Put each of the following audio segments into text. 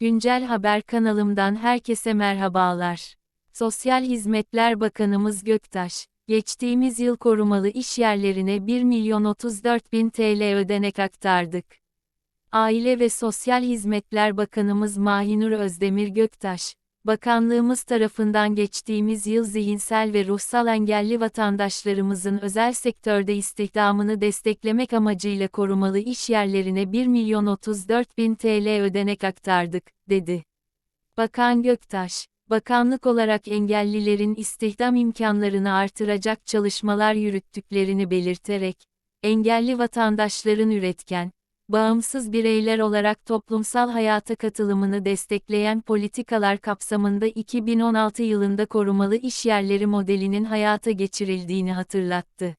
Güncel Haber kanalımdan herkese merhabalar. Sosyal Hizmetler Bakanımız Göktaş, geçtiğimiz yıl korumalı iş yerlerine 1 milyon 34 bin TL ödenek aktardık. Aile ve Sosyal Hizmetler Bakanımız Mahinur Özdemir Göktaş, Bakanlığımız tarafından geçtiğimiz yıl zihinsel ve ruhsal engelli vatandaşlarımızın özel sektörde istihdamını desteklemek amacıyla korumalı iş yerlerine 1 milyon 34 bin TL ödenek aktardık, dedi. Bakan Göktaş, bakanlık olarak engellilerin istihdam imkanlarını artıracak çalışmalar yürüttüklerini belirterek, engelli vatandaşların üretken, bağımsız bireyler olarak toplumsal hayata katılımını destekleyen politikalar kapsamında 2016 yılında korumalı iş yerleri modelinin hayata geçirildiğini hatırlattı.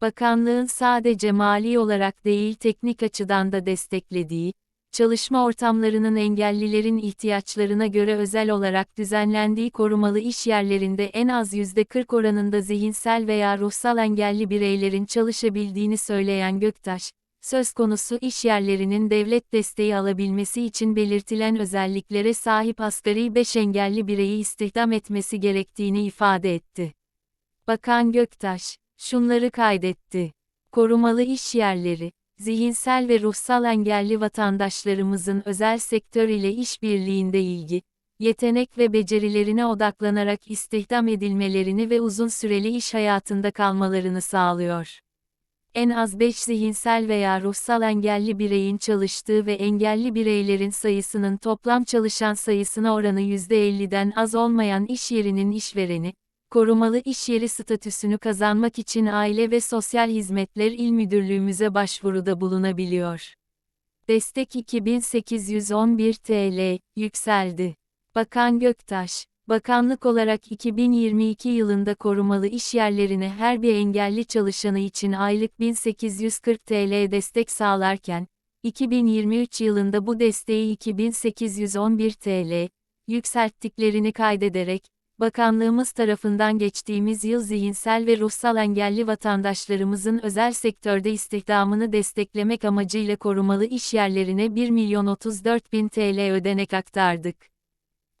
Bakanlığın sadece mali olarak değil teknik açıdan da desteklediği, çalışma ortamlarının engellilerin ihtiyaçlarına göre özel olarak düzenlendiği korumalı iş yerlerinde en az %40 oranında zihinsel veya ruhsal engelli bireylerin çalışabildiğini söyleyen Göktaş, söz konusu iş yerlerinin devlet desteği alabilmesi için belirtilen özelliklere sahip asgari 5 engelli bireyi istihdam etmesi gerektiğini ifade etti. Bakan Göktaş, şunları kaydetti. Korumalı iş yerleri, zihinsel ve ruhsal engelli vatandaşlarımızın özel sektör ile işbirliğinde ilgi, yetenek ve becerilerine odaklanarak istihdam edilmelerini ve uzun süreli iş hayatında kalmalarını sağlıyor en az 5 zihinsel veya ruhsal engelli bireyin çalıştığı ve engelli bireylerin sayısının toplam çalışan sayısına oranı %50'den az olmayan iş yerinin işvereni, korumalı iş yeri statüsünü kazanmak için Aile ve Sosyal Hizmetler İl Müdürlüğümüze başvuruda bulunabiliyor. Destek 2811 TL, yükseldi. Bakan Göktaş, Bakanlık olarak 2022 yılında korumalı iş yerlerine her bir engelli çalışanı için aylık 1840 TL destek sağlarken, 2023 yılında bu desteği 2811 TL yükselttiklerini kaydederek, Bakanlığımız tarafından geçtiğimiz yıl zihinsel ve ruhsal engelli vatandaşlarımızın özel sektörde istihdamını desteklemek amacıyla korumalı iş yerlerine 1 milyon 34 bin TL ödenek aktardık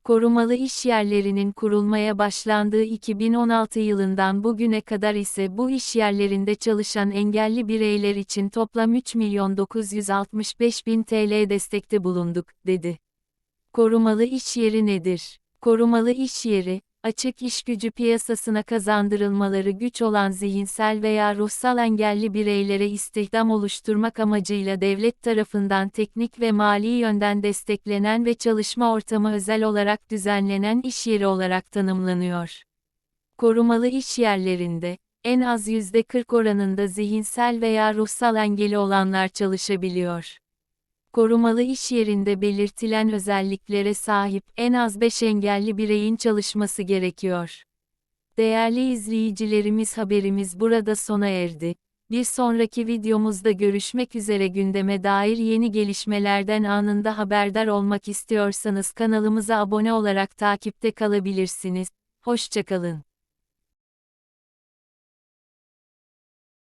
korumalı iş yerlerinin kurulmaya başlandığı 2016 yılından bugüne kadar ise bu iş yerlerinde çalışan engelli bireyler için toplam 3 milyon 965 bin TL destekte bulunduk, dedi. Korumalı iş yeri nedir? Korumalı iş yeri, açık iş gücü piyasasına kazandırılmaları güç olan zihinsel veya ruhsal engelli bireylere istihdam oluşturmak amacıyla devlet tarafından teknik ve mali yönden desteklenen ve çalışma ortamı özel olarak düzenlenen iş yeri olarak tanımlanıyor. Korumalı iş yerlerinde, en az %40 oranında zihinsel veya ruhsal engeli olanlar çalışabiliyor korumalı iş yerinde belirtilen özelliklere sahip en az 5 engelli bireyin çalışması gerekiyor. Değerli izleyicilerimiz haberimiz burada sona erdi. Bir sonraki videomuzda görüşmek üzere gündeme dair yeni gelişmelerden anında haberdar olmak istiyorsanız kanalımıza abone olarak takipte kalabilirsiniz. Hoşçakalın.